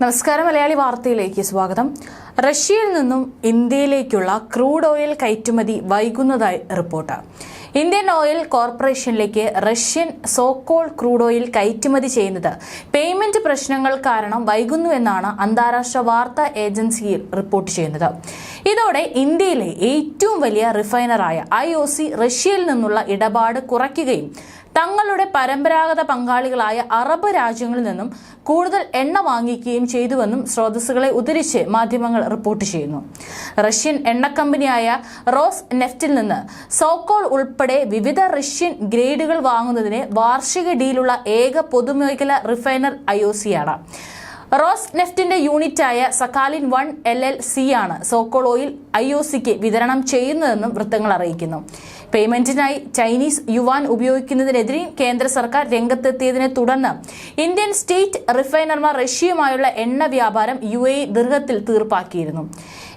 നമസ്കാരം മലയാളി വാർത്തയിലേക്ക് സ്വാഗതം. റഷ്യയിൽ നിന്നും ഇന്ത്യയിലേക്കുള്ള ക്രൂഡ് ഓയിൽ കയറ്റുമതി വൈകുന്നതായി റിപ്പോർട്ട്. ഇന്ത്യൻ ഓയിൽ കോർപ്പറേഷനിലേക്ക് റഷ്യൻ സോക്കോൾ ക്രൂഡ് ഓയിൽ കയറ്റുമതി ചെയ്യുന്നത് പേയ്മെന്റ് പ്രശ്നങ്ങൾ കാരണം വൈകുന്നുവെന്നാണ് അന്താരാഷ്ട്ര വാർത്താ ഏജൻസിയിൽ റിപ്പോർട്ട് ചെയ്യുന്നത്. ഇതോടെ ഇന്ത്യയിലെ ഏറ്റവും വലിയ റിഫൈനറായ ഐ റഷ്യയിൽ നിന്നുള്ള ഇടപാട് കുറയ്ക്കുകയും തങ്ങളുടെ പരമ്പരാഗത പങ്കാളികളായ അറബ് രാജ്യങ്ങളിൽ നിന്നും കൂടുതൽ എണ്ണ വാങ്ങിക്കുകയും ചെയ്തുവെന്നും സ്രോതസ്സുകളെ ഉദ്ധരിച്ച് മാധ്യമങ്ങൾ റിപ്പോർട്ട് ചെയ്യുന്നു. റഷ്യൻ എണ്ണ കമ്പനിയായ റോസ് നെഫ്റ്റിൽ നിന്ന് സോക്കോൾ ഉൾപ്പെടെ വിവിധ റഷ്യൻ ഗ്രേഡുകൾ വാങ്ങുന്നതിന് വാർഷിക ഡീലുള്ള ഏക പൊതുമേഖല റിഫൈനർ ഐ ആണ്. റോസ് നെഫ്റ്റിന്റെ യൂണിറ്റായ Sakhalin one L L C ആണ് സോക്കോൾ ഓയിൽ ഐ ഒ സിക്ക് വിതരണം ചെയ്യുന്നതെന്നും വൃത്തങ്ങൾ അറിയിക്കുന്നു. പേയ്മെന്റിനായി ചൈനീസ് യുവാൻ ഉപയോഗിക്കുന്നതിനെതിരെ കേന്ദ്ര സർക്കാർ രംഗത്തെത്തിയതിനെ തുടർന്ന് ഇന്ത്യൻ സ്റ്റേറ്റ് റിഫൈനർമാർ റഷ്യയുമായുള്ള എണ്ണ വ്യാപാരം യു എ ദീർഘത്തിൽ തീർപ്പാക്കിയിരുന്നു.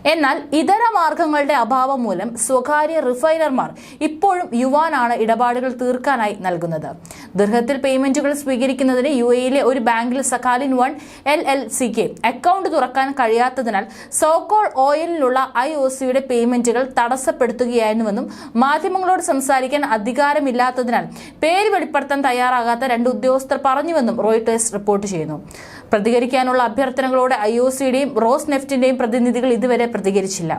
എന്നാൽ ഇതര മാർഗങ്ങളുടെ അഭാവം മൂലം സ്വകാര്യ റിഫൈനർമാർ ഇപ്പോഴും യുവാനാണ് ഇടപാടുകൾ തീർക്കാനായി നൽകുന്നത്. ദീർഘത്തിൽ പേയ്മെന്റുകൾ സ്വീകരിക്കുന്നതിന് യു എയിലെ ഒരു ബാങ്കിൽ സക്കാലിൻ വൺ എൽ എൽ സിക്ക് അക്കൗണ്ട് തുറക്കാൻ കഴിയാത്തതിനാൽ സോക്കോൾ ഓയിലിലുള്ള ഐ ഒ സിയുടെ പേയ്മെന്റുകൾ തടസ്സപ്പെടുത്തുകയായിരുന്നുവെന്നും മാധ്യമങ്ങളോട് സംസാരിക്കാൻ അധികാരമില്ലാത്തതിനാൽ പേര് വെളിപ്പെടുത്താൻ തയ്യാറാകാത്ത രണ്ട് ഉദ്യോഗസ്ഥർ പറഞ്ഞുവെന്നും റോയിട്ടേഴ്സ് റിപ്പോർട്ട് ചെയ്യുന്നു. പ്രതികരിക്കാനുള്ള അഭ്യർത്ഥനകളോട് ഐ ഒ സിയുടെയും റോസ് നെഫ്റ്റിന്റെയും പ്രതിനിധികൾ ഇതുവരെ പ്രതികരിച്ചില്ല.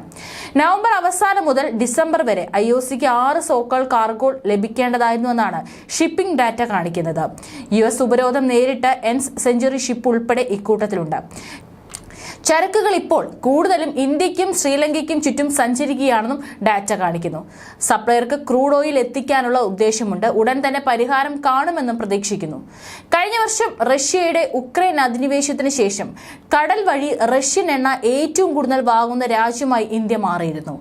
നവംബർ അവസാനം മുതൽ ഡിസംബർ വരെ ഐ ഒ സിക്ക് ആറ് സോക്കോൾ കാർഗോ ലഭിക്കേണ്ടതായിരുന്നുവെന്നാണ് ഷിപ്പിംഗ് ഡാറ്റ കാണിക്കുന്നത്. യു എസ് ഉപരോധം നേരിട്ട് എൻസ് സെഞ്ചുറി ഷിപ്പ് ഉൾപ്പെടെ ഇക്കൂട്ടത്തിലുണ്ട്. ചരക്കുകൾ ഇപ്പോൾ കൂടുതലും ഇന്ത്യക്കും ശ്രീലങ്കയ്ക്കും ചുറ്റും സഞ്ചരിക്കുകയാണെന്നും ഡാറ്റ കാണിക്കുന്നു. സപ്ലയർക്ക് ക്രൂഡ് ഓയിൽ എത്തിക്കാനുള്ള ഉദ്ദേശമുണ്ട്. ഉടൻ തന്നെ പരിഹാരം കാണുമെന്നും പ്രതീക്ഷിക്കുന്നു. കഴിഞ്ഞ വർഷം റഷ്യയുടെ ഉക്രൈൻ അധിനിവേശത്തിന് ശേഷം കടൽ വഴി റഷ്യൻ എണ്ണ ഏറ്റവും കൂടുതൽ വാങ്ങുന്ന രാജ്യമായി ഇന്ത്യ മാറിയിരുന്നു.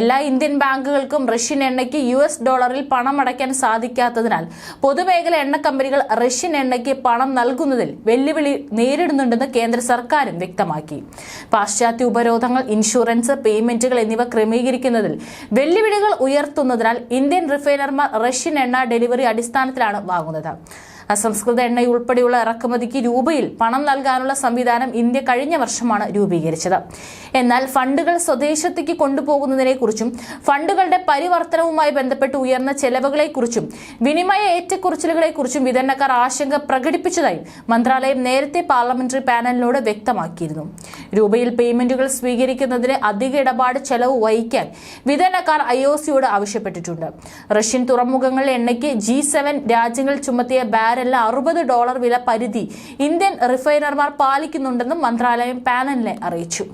എല്ലാ ഇന്ത്യൻ ബാങ്കുകൾക്കും റഷ്യൻ എണ്ണയ്ക്ക് യു എസ് ഡോളറിൽ പണം അടയ്ക്കാൻ സാധിക്കാത്തതിനാൽ പൊതുമേഖല എണ്ണ കമ്പനികൾ റഷ്യൻ എണ്ണയ്ക്ക് പണം നൽകുന്നതിൽ വെല്ലുവിളി നേരിടുന്നുണ്ടെന്ന് കേന്ദ്ര സർക്കാരും വ്യക്തമാക്കി. പാശ്ചാത്യ ഉപരോധങ്ങൾ ഇൻഷുറൻസ് പേയ്മെന്റുകൾ എന്നിവ ക്രമീകരിക്കുന്നതിൽ വെല്ലുവിളികൾ ഉയർത്തുന്നതിനാൽ ഇന്ത്യൻ റിഫൈനർമാർ റഷ്യൻ എണ്ണ ഡെലിവറി അടിസ്ഥാനത്തിലാണ് വാങ്ങുന്നത്. അസംസ്കൃത എണ്ണ ഉൾപ്പെടെയുള്ള ഇറക്കുമതിക്ക് രൂപയിൽ പണം നൽകാനുള്ള സംവിധാനം ഇന്ത്യ കഴിഞ്ഞ വർഷമാണ് രൂപീകരിച്ചത്. എന്നാൽ ഫണ്ടുകൾ സ്വദേശത്തേക്ക് കൊണ്ടുപോകുന്നതിനെക്കുറിച്ചും ഫണ്ടുകളുടെ പരിവർത്തനവുമായി ബന്ധപ്പെട്ട് ഉയർന്ന ചെലവുകളെക്കുറിച്ചും വിനിമയ ഏറ്റക്കുറച്ചിലുകളെക്കുറിച്ചും വിതരണക്കാർ ആശങ്ക പ്രകടിപ്പിച്ചതായി മന്ത്രാലയം നേരത്തെ പാർലമെന്ററി പാനലിനോട് വ്യക്തമാക്കിയിരുന്നു. രൂപയിൽ പേയ്മെന്റുകൾ സ്വീകരിക്കുന്നതിന് അധിക ഇടപാട് ചെലവ് വഹിക്കാൻ വിതരണക്കാർ ഐ ഒ സിയോട് ആവശ്യപ്പെട്ടിട്ടുണ്ട്. റഷ്യൻ തുറമുഖങ്ങളിലെ എണ്ണയ്ക്ക് ജി സെവൻ രാജ്യങ്ങൾ ചുമത്തിയ ബാരലിന് അറുപത് ഡോളർ വില പരിധി ഇന്ത്യൻ റിഫൈനർമാർ പാലിക്കുന്നുണ്ടെന്നും മന്ത്രാലയം പാനലിനെ അറിയിച്ചു.